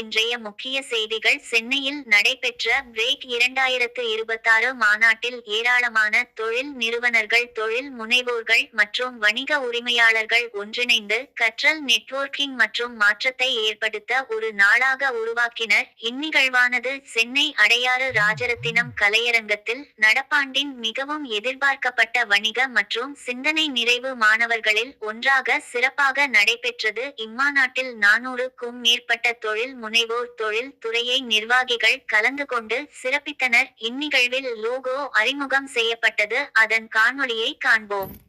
இன்றைய முக்கிய செய்திகள். சென்னையில் நடைபெற்ற பிரேக் இரண்டாயிரத்து இருபத்தாறு மாநாட்டில் ஏராளமான தொழில் நிறுவனர்கள் தொழில் முனைவோர்கள் மற்றும் வணிக உரிமையாளர்கள் ஒன்றிணைந்து கற்றல் நெட்வொர்க்கிங் மற்றும் மாற்றத்தை ஏற்படுத்த ஒரு நாளாக உருவாக்கினர். இந்நிகழ்வானது சென்னை அடையாறு ராஜரத்தினம் கலையரங்கத்தில் நடப்பாண்டின் மிகவும் எதிர்பார்க்கப்பட்ட வணிக மற்றும் சிந்தனை நிறைவு மாணவர்களில் ஒன்றாக சிறப்பாக நடைபெற்றது. இம்மாநாட்டில் நானூறுக்கும் மேற்பட்ட தொழில் முனைவோர் தொழில் துறையை நிர்வாகிகள் கலந்து கொண்டு சிறப்பித்தனர். இந்நிகழ்வில் லோகோ அறிமுகம் செய்யப்பட்டது. அதன் காணொளியை காண்போம்.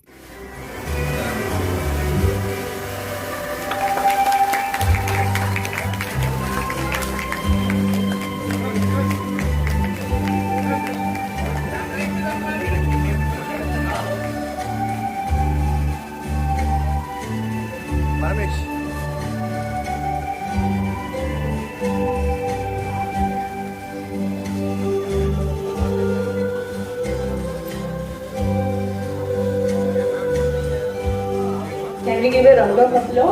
వెలిగివే రంగవరంలో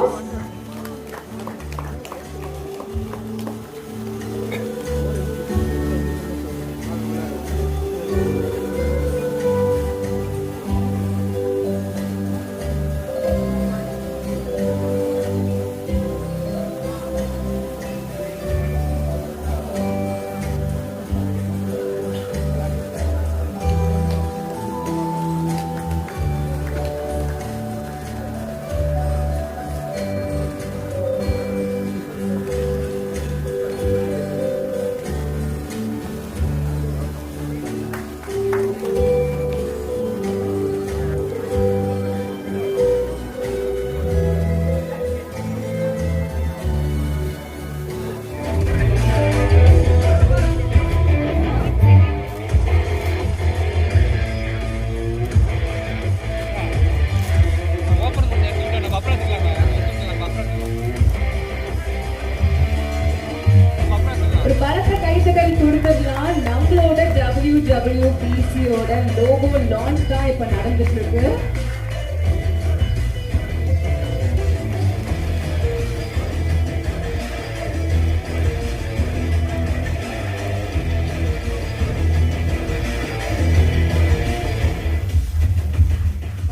பலத்த கைத்தகல் கொடுத்ததுனால் நம்மளோட டபிள்யூ பிசியோட லோகோ லான்ச் தான் இப்ப நடந்துட்டு இருக்கு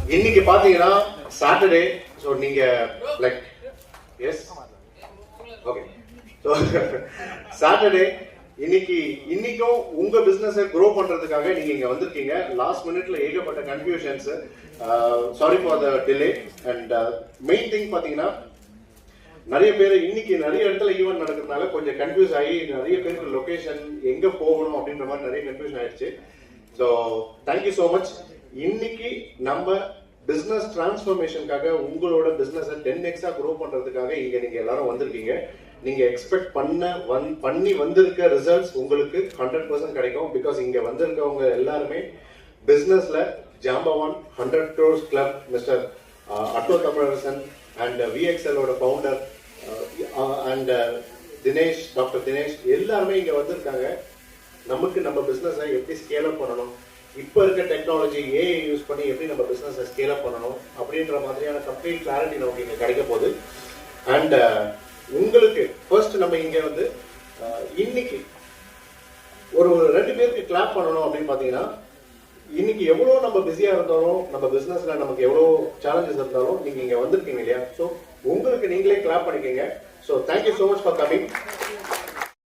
இன்னைக்கு பாத்தீங்கன்னா சாட்டர்டே ஸோ நீங்க like yes okay so Saturday இன்னைக்கு இன்னைக்கும் உங்க பிசினஸை க்ரோ பண்றதுக்காக நீங்க இங்க வந்திருக்கீங்க. லாஸ்ட் மினிட்ல ஏகப்பட்ட confusions sorry for the delay and main thing பாத்தீங்கன்னா நிறைய பேர் இன்னைக்கு நிறைய இடத்துல ஈவென்ட் நடக்கிறதுனால கொஞ்சம் கன்ஃபியூஸ் ஆகி நிறைய பேருக்கு லொகேஷன் எங்க போகணும் அப்படின்ற மாதிரி நிறைய கன்ஃபியூஷன் ஆயிடுச்சு. ஸோ தேங்க்யூ ஸோ மச் இன்னைக்கு நம்ம பிசினஸ் டிரான்ஸ்ஃபர்மேஷனுக்காக உங்களோட பிஸ்னஸை டென் எக்ஸாக க்ரோ பண்ணுறதுக்காக இங்கே நீங்கள் எல்லாரும் வந்திருக்கீங்க. நீங்க எக்ஸ்பெக்ட் பண்ண வந் பண்ணி வந்திருக்க ரிசல்ட்ஸ் உங்களுக்கு ஹண்ட்ரட் பர்சன்ட் கிடைக்கும். பிகாஸ் இங்க வந்திருக்கவங்க எல்லாருமே பிசினஸ்ல ஜாம்பவான் hundred crores club mister Atto Tamilarasan and விஎக்ஸ்எலோட founder and Dinesh doctor Dinesh எல்லாருமே இங்க வந்திருக்காங்க. நமக்கு நம்ம பிஸ்னஸை எப்படி ஸ்கேல் அப் பண்ணணும்? இப்போ இருக்க டெக்னாலஜி ஏஐ யூஸ் பண்ணி எப்படி நம்ம பிஸ்னஸை ஸ்கேல் அப் பண்ணணும்? அப்படின்ற மாதிரியான கம்ப்ளீட் கிளாரிட்டி நமக்கு இங்க கிடைக்க போகுது. அண்ட் உங்களுக்கு ஃபர்ஸ்ட் நம்ம இங்க வந்து இன்னைக்கு ஒரு ரெண்டு பேருக்கு கிளாப் பண்ணணும் அப்படின்னு பாத்தீங்கன்னா இன்னைக்கு எவ்வளவு நம்ம பிஸியா இருந்தாலும் நம்ம பிசினஸ்ல நமக்கு எவ்வளவு சேலஞ்சஸ் இருந்தாலும் நீங்க இங்க வந்திருக்கீங்க இல்லையா? ஸோ உங்களுக்கு நீங்களே கிளாப் பண்ணிக்கங்க. So thank you so much for coming